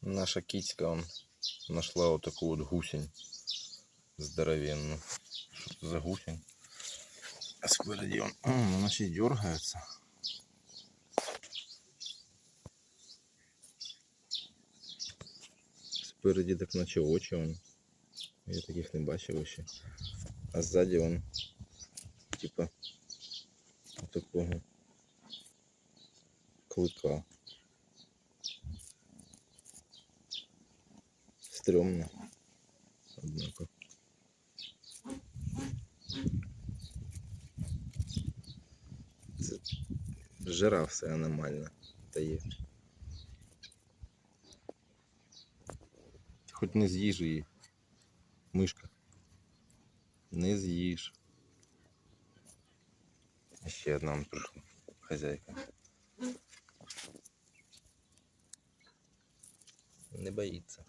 Наша кицька он нашла вот такую вот гусень здоровенную. Что это за гусень? А спереди он, М, она ще й дергается. Спереді так наче очі он. Я таких не бачив ще. А ззаді он, типа, такого клыка. Стрёмно. Однако. Це жира все аномально дає. Хоч не з'їж її. Мишка. Не з'їж. Ще одна он прийшла. Хазяйка. Не боїться.